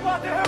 about to help.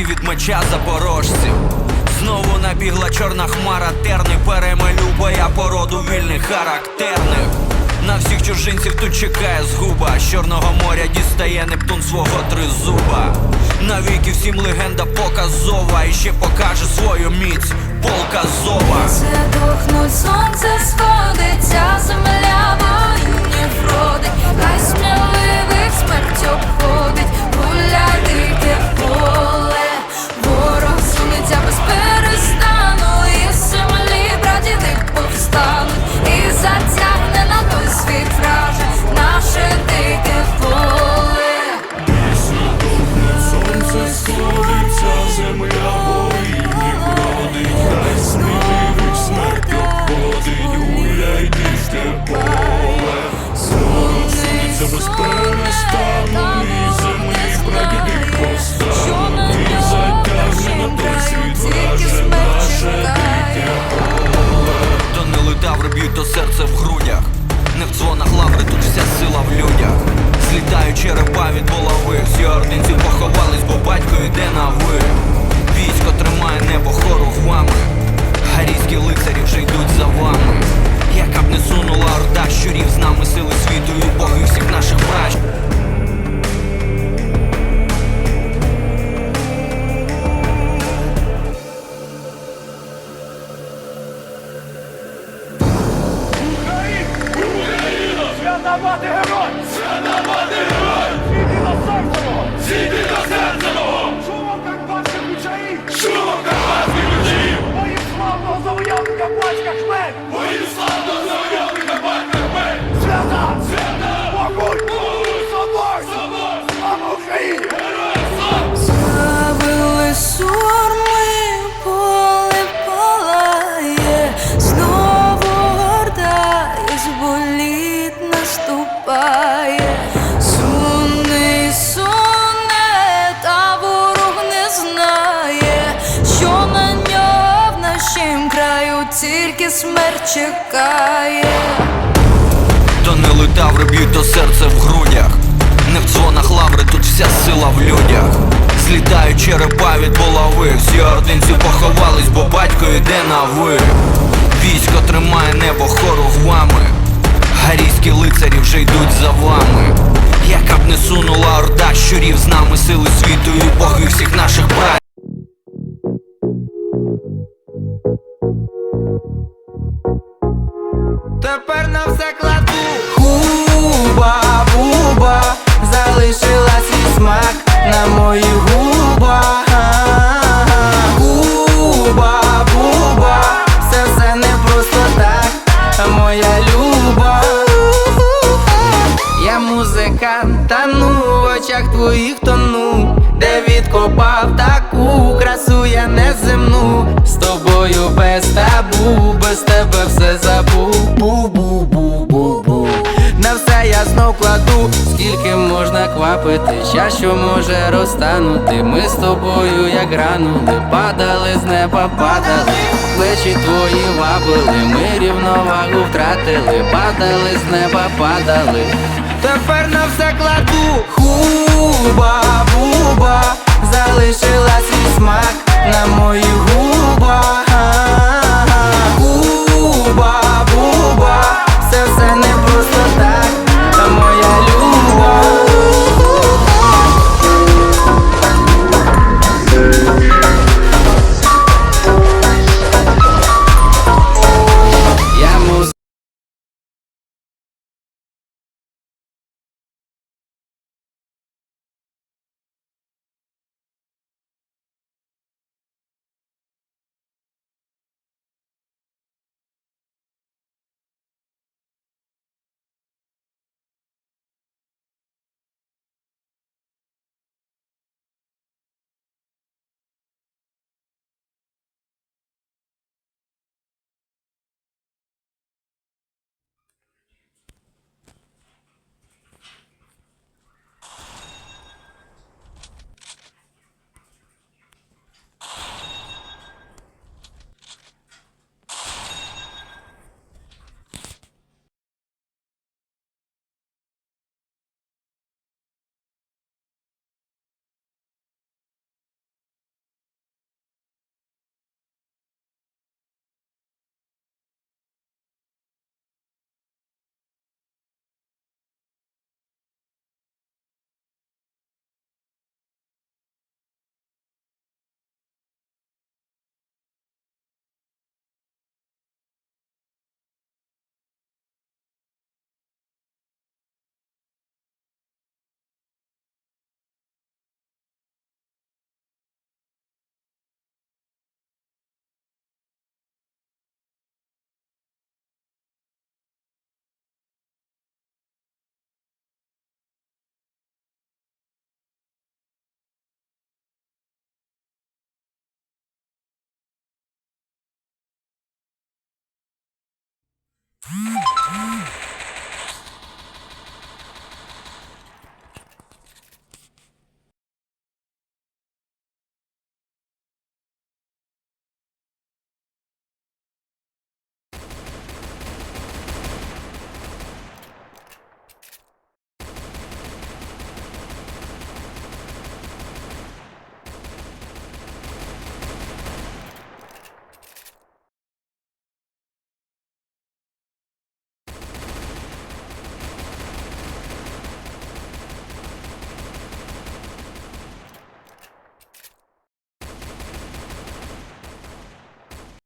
Поляжуть від меча запорожців. Знову набігла чорна хмара терни, перемалю боя породу вільних характерних. На всіх чужинців тут чекає згуба. З Чорного моря дістає Нептун свого тризуба. Навіки всім легенда показова і ще покаже свою Свята герой! Мати герой! Сіди до серця мого! Сіди до серця мого! Шумом карпатських ключаїв! Шумом карпатських ключаїв! Моїм славного завойовника батька Хмель! Смерть чекає. То не летаври б'ють то серце в грудях. Не в дзвонах лаври, тут вся сила в людях. Злітають черепа від булави. Всі ординці поховались, бо батько йде на ви. Військо тримає небо хоругвами. Гарійські лицарі вже йдуть за вами. Яка б не сунула орда щурів, з нами сили світу і боги всіх наших прав. Музикант, тану в очах твоїх тону, де відкопав таку красу я неземну З тобою без табу, без тебе все забув. Бу-бу-бу-бу-бу. На все я знов кладу, скільки можна квапити, що може розтанути. Ми з тобою, як гранули, падали з неба, падали, плечі твої вабили, ми рівновагу втратили, падали з неба, падали. Тепер на все кладу,